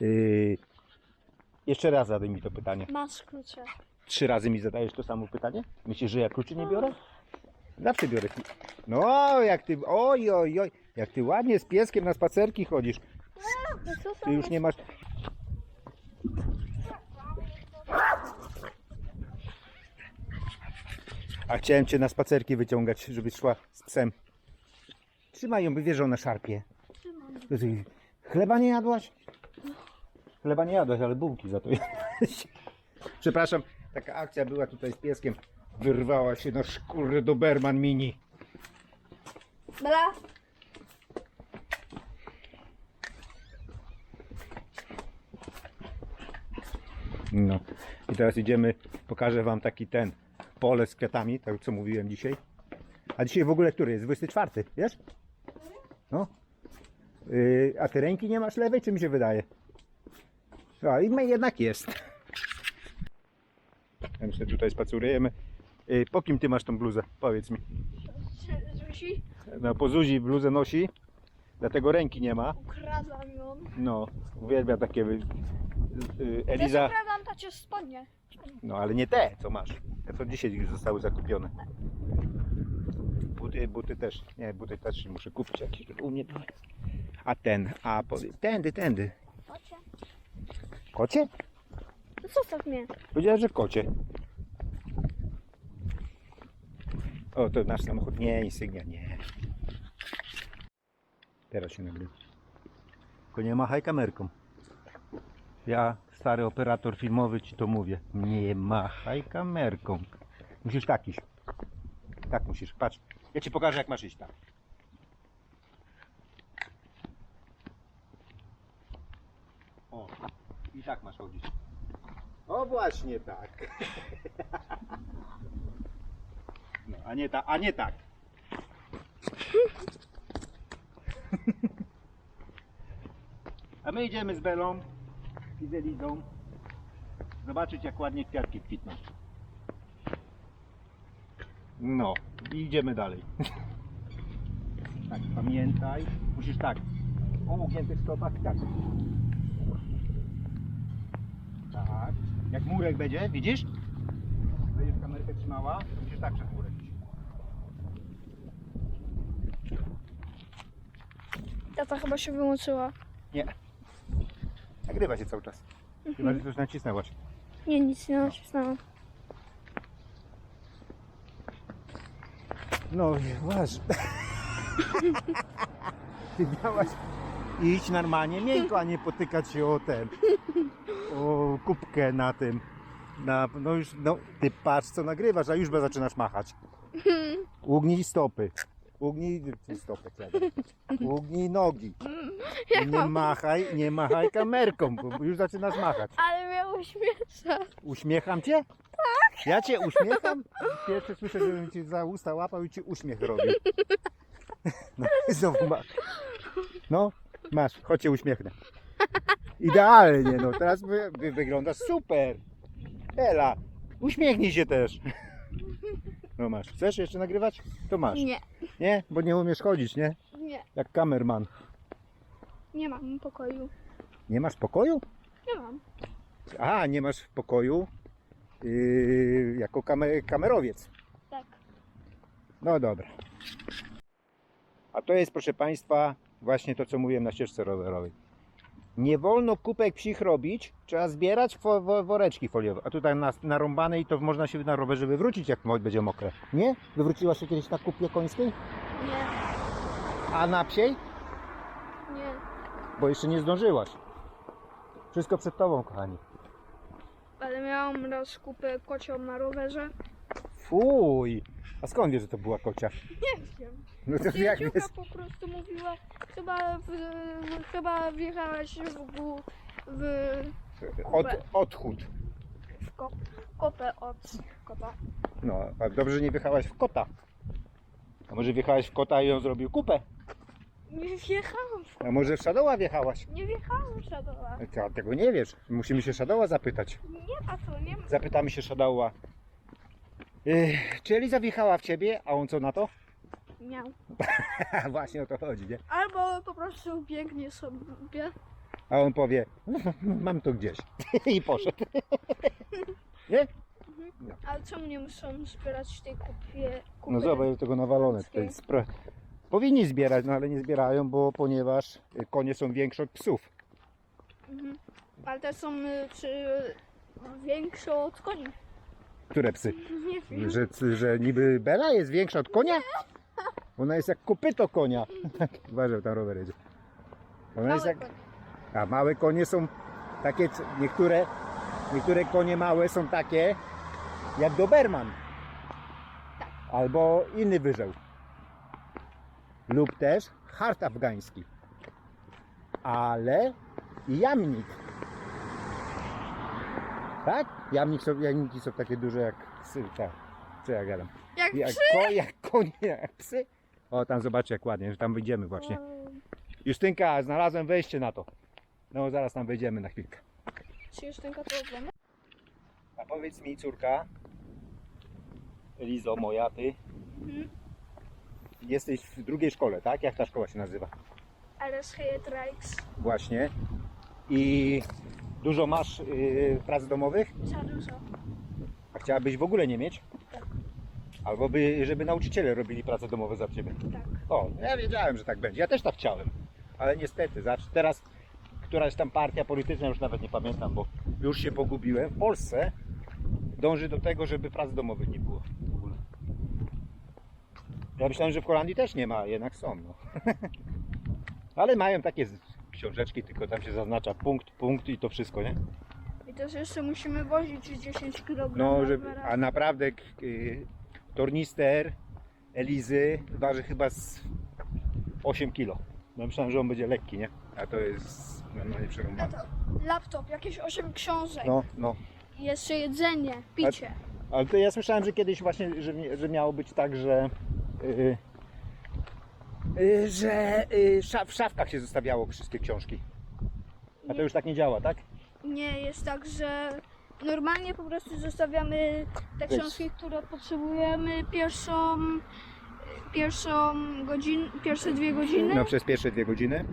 Yy, jeszcze raz zadaj mi to pytanie. Masz klucze. Trzy razy mi zadajesz to samo pytanie? Myślisz, że ja kluczy nie biorę? Zawsze biorę. No, jak ty, oj, oj, oj, jak ty ładnie z pieskiem na spacerki chodzisz. No Ty już nie masz... A chciałem cię na spacerki wyciągać, żebyś szła z psem. Trzymaj ją, by wie, że ona szarpie. Chleba nie jadłaś? Chleba nie jadłaś, ale bułki za to jadłaś. Przepraszam, taka akcja była tutaj z pieskiem. Wyrwała się na szkórę do Berman Mini. Bla. No i teraz idziemy, pokażę wam taki ten pole z kwiatami, tak co mówiłem dzisiaj. A dzisiaj w ogóle który jest? 24, wiesz? No. Yy, a ty ręki nie masz lewej, czy mi się wydaje? A i my jednak jest. Ja myślę, tutaj spacerujemy. Yy, po kim ty masz tą bluzę? Powiedz mi. Zuzi? No, po Zuzi bluzę nosi, dlatego ręki nie ma. Ukradłam ją. No, uwielbia takie... Yy, yy, Ja Eliza... ukradłam tacie spodnie. No ale nie te, co masz. Te co dzisiaj już zostały zakupione. Buty, buty też. Nie, buty też muszę kupić jakieś. U mnie to jest. A ten, a powie, tędy, tędy. Kocie? No zostaw mnie. Powiedziałem, że kocie. O, to nasz samochód. Nie, insygnia, nie. Teraz się nagrywa. Tylko nie machaj kamerką. Ja, stary operator filmowy, ci to mówię. Nie machaj kamerką. Musisz tak iść. Tak musisz. Patrz. Ja ci pokażę, jak masz iść tak. O, i tak masz chodzić. O właśnie tak. No, a nie, ta, a nie tak. A my idziemy z Belą i z Elizą zobaczyć jak ładnie kwiatki kwitną. No, i idziemy dalej. Tak, pamiętaj, musisz tak, o ugiętych stopach, tak. Tak. Jak murek będzie, widzisz? Będziesz kamerkę trzymała, to musisz tak przez murek. Tata chyba się wyłączyła. Nie. Nagrywa się cały czas. Chyba, że coś nacisnęłaś. Nie, nic nie nacisnęłam. No, masz. Ty miałaś iść normalnie, miękko, a nie potykać się o ten, o kubkę na tym. Na, no już, no, ty patrz co nagrywasz, a już zaczynasz machać. Ugnij stopy. Ugnij stopy, czekaj. Ugnij nogi. Nie machaj, nie machaj kamerką, bo już zaczynasz machać. Ale mnie uśmiesza. Uśmiecham cię? Tak. Ja cię uśmiecham? Pierwsze słyszę, żebym ci za usta łapał i ci uśmiech robił. No i znowu ma. No, masz, chodź cię uśmiechnę. Idealnie, no teraz wy, wy wyglądasz super. Ela, uśmiechnij się też. No masz, chcesz jeszcze nagrywać? To masz. Nie, Nie? Bo nie umiesz chodzić, nie? nie. Jak kamerman. Nie mam pokoju. Nie masz pokoju? Nie mam. A, nie masz w pokoju yy, jako kamer kamerowiec. Tak. No dobra. A to jest, proszę Państwa, właśnie to, co mówiłem na ścieżce rowerowej. Nie wolno kupek psich robić, trzeba zbierać wo- woreczki foliowe. A tutaj nas narąbane i to można się na rowerze wywrócić, jak będzie mokre. Nie? Wywróciłaś się kiedyś na kupie końskiej? Nie, A na psiej? nie. Bo jeszcze nie zdążyłaś. Wszystko przed Tobą, kochani. Ale miałam raz kupę kocią na rowerze. Fuj! A skąd wiesz, że to była kocia? Nie wiem. No to jak jest? po prostu mówiła, chyba, w, chyba wjechałaś w, gó- w, Od, odchód. w ko, kopę od kota. No, a dobrze, że nie wjechałaś w kota. A może wjechałaś w kota i on zrobił kupę? Nie wjechałam, w, A może w Shadowa wjechałaś? nie wjechałam w Shadowa. Ty a tego nie wiesz. Musimy się Shadowa zapytać. Nie ma co, nie ma. Zapytamy się Shadowa. Yy, czy Eliza wjechała w ciebie, a on co na to? Miał. Właśnie o to chodzi, nie? Albo po prostu biegnie sobie. A on powie, "No, mam to gdzieś. I poszedł. Nie? Ale czemu nie muszą zbierać tej kupie? kupy? No zobacz, tego nawalone. Tutaj spra- Powinni zbierać, no ale nie zbierają, bo ponieważ y, konie są większe od psów. Mhm. Ale te są y, czy większe od koni? Które psy? Że, że niby Bela jest większa od konia? Ona jest jak kopyto konia. Uważaj, tam rower jedzie. Ona jest jak... A małe konie są takie, niektóre, niektóre konie małe są takie jak Doberman. Albo inny wyżeł. Lub też hart afgański. Ale i jamnik. Tak? Jamnik są, jamniki są takie duże jak psy. Tak. Co ja gadam? Jak Jak, psy? ko, jak konie, jak psy. O, tam zobaczcie jak ładnie, że tam wyjdziemy właśnie. Justynka, znalazłem wejście na to. No zaraz tam wejdziemy na chwilkę. Czy już ten to ogląda? A powiedz mi córka, Elizo moja, ty Mhm. jesteś w drugiej szkole, tak? Jak ta szkoła się nazywa? Ale z Hejetrix. Właśnie. I dużo masz yy, prac domowych? Za dużo. A chciałabyś w ogóle nie mieć? Tak. Albo by, żeby nauczyciele robili prace domowe za ciebie. Tak. O, ja wiedziałem, że tak będzie. Ja też tak chciałem. Ale niestety, zawsze teraz któraś tam partia polityczna, już nawet nie pamiętam, bo już się pogubiłem, w Polsce dąży do tego, żeby prac domowych nie było w ogóle. Ja myślałem, że w Holandii też nie ma, jednak są. No. Ale mają takie książeczki, tylko tam się zaznacza punkt, punkt i to wszystko, nie? I też jeszcze musimy wozić 10 kg. No, żeby, a naprawdę y, tornister Elizy waży chyba z 8 kg. No myślałem, że on będzie lekki, nie? A to jest normalnie przerąbane. Tato, laptop, jakieś 8 książek. No, no. I jeszcze jedzenie, picie. Ale to ja słyszałem, że kiedyś właśnie, że, że miało być tak, że y, że y, w szafkach się zostawiało wszystkie książki. A to już tak nie działa, tak? Nie, jest tak, że normalnie po prostu zostawiamy te książki, które potrzebujemy pierwszą, pierwszą godzinę, pierwsze dwie godziny No przez pierwsze dwie godziny.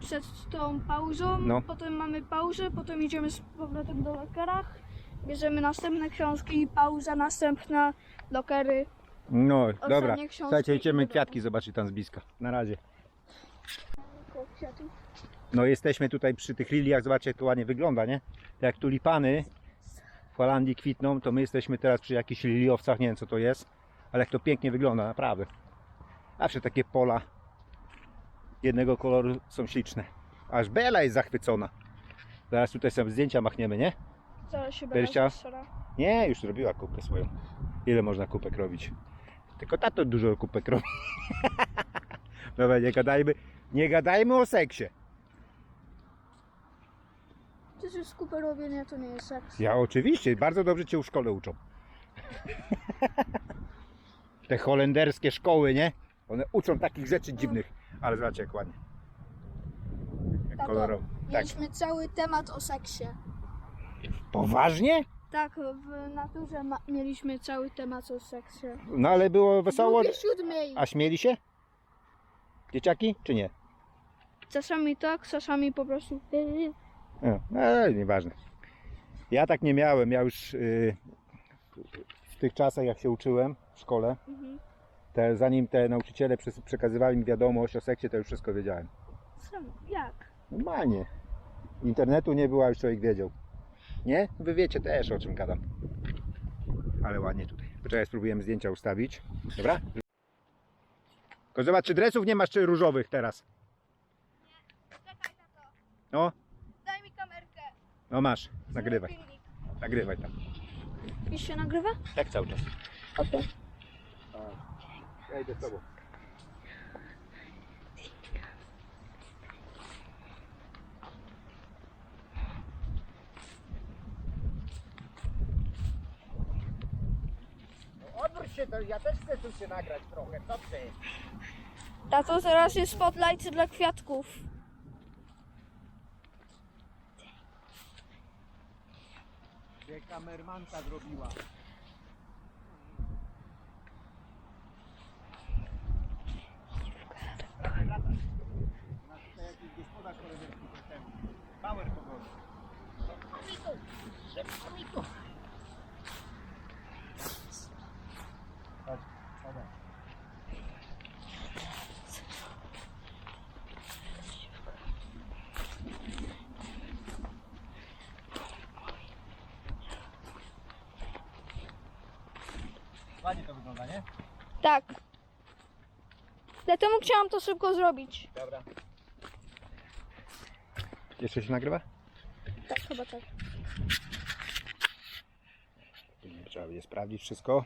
przed tą pauzą. No. Potem mamy pauzę, potem idziemy z powrotem do lokerach, bierzemy następne książki, pauza następna, lokery. No, Ostatnie dobra. książki Słuchajcie, idziemy i kwiatki zobaczyć tam z bliska. Na razie. Koło kwiatów. No jesteśmy tutaj przy tych liliach, zobaczcie jak to ładnie wygląda, nie? Tak jak tulipany w Holandii kwitną, to my jesteśmy teraz przy jakichś liliowcach, nie wiem co to jest, ale jak to pięknie wygląda, naprawdę. Zawsze takie pola jednego koloru są śliczne. Aż Bela jest zachwycona. Zaraz tutaj sobie zdjęcia machniemy, nie? Zaraz się będę? Nie, już zrobiła kupę swoją. Ile można kupek robić? Tylko tato dużo kupek robi. Dobra, nie gadajmy, nie gadajmy o seksie. Przecież kupę robienia to nie jest seks. Ja oczywiście, bardzo dobrze cię w szkole uczą. Te holenderskie szkoły, nie? One uczą takich rzeczy dziwnych, ale zobaczcie jak ładnie. Jak Tato, kolorowo. Tak. Mieliśmy cały temat o seksie. Poważnie? Tak, w naturze ma- mieliśmy cały temat o seksie. No ale było wesoło. Drugie siódmej. A śmieli się? Dzieciaki, czy nie? Czasami tak, czasami po prostu. No, no nieważne. Ja tak nie miałem. Ja już yy, w tych czasach, jak się uczyłem w szkole, Mhm. te, zanim te nauczyciele przes- przekazywali mi wiadomość o seksie, to już wszystko wiedziałem. Co? Jak? Normalnie. Internetu nie było, a już człowiek wiedział. Nie? Wy wiecie też o czym gadam. Ale ładnie tutaj. Poczekaj, spróbujemy zdjęcia ustawić. Dobra? Tylko zobacz, czy dresów nie masz, czy różowych teraz. Czekaj, tato. No, Daj mi kamerkę. no masz. Nagrywaj. Nagrywaj tam. Już się nagrywa? Tak cały czas. Okej. Ja idę z tobą. Się, to ja też chcę tu się nagrać trochę, co ty? Tato, teraz jest spotlight dla kwiatków. Gdzie kamermanka zrobiła. Na tutaj jakiś gospodarz koleżeński ten. Ładnie to wygląda, nie? Tak. Dlatego chciałam to szybko zrobić. Dobra. Jeszcze się nagrywa? Tak, chyba tak. Trzeba będzie sprawdzić wszystko.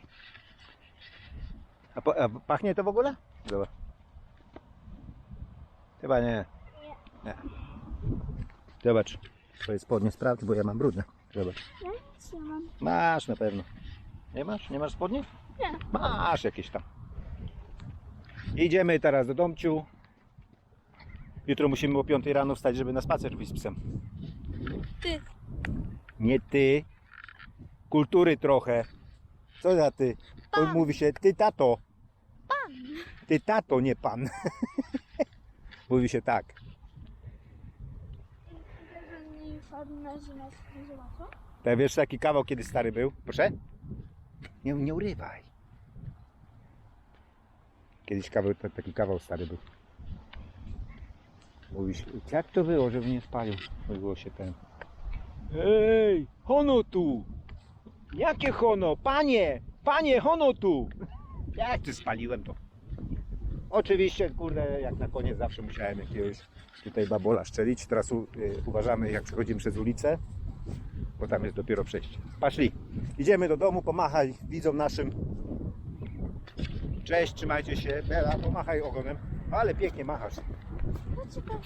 A, po, a pachnie to w ogóle? Zobacz. Chyba nie. Nie. Zobacz. Twoje spodnie sprawdź, bo ja mam brudne. Zobacz. Ja nic nie mam. Masz na pewno. Nie masz? Nie masz spodni? Nie. Masz jakieś tam. Idziemy teraz do domciu. Jutro musimy o 5 rano wstać, żeby na spacer wyjść z psem. Ty. Nie ty. Kultury trochę. Co za ty? To Pan. mówi się ty tato. Pan. Ty tato, nie pan. mówi się tak. Tak wiesz taki kawał kiedy stary był? Proszę? Nie, nie urywaj. Kiedyś kawał, ta- taki kawał stary był. Mówi się, jak to było, żeby nie spalił? Mówiło się ten. Ej, hono tu! Jakie hono? Panie! Panie, hono tu! Jak ty spaliłem to? Oczywiście, kurde, jak na koniec zawsze musiałem jakiegoś tutaj babola szczelić. Teraz u, y, uważamy, jak przechodzimy przez ulicę, bo tam jest dopiero przejście. Paszli, idziemy do domu, pomachaj widzom naszym. Cześć, trzymajcie się. Bela, pomachaj ogonem. Ale pięknie machasz. No.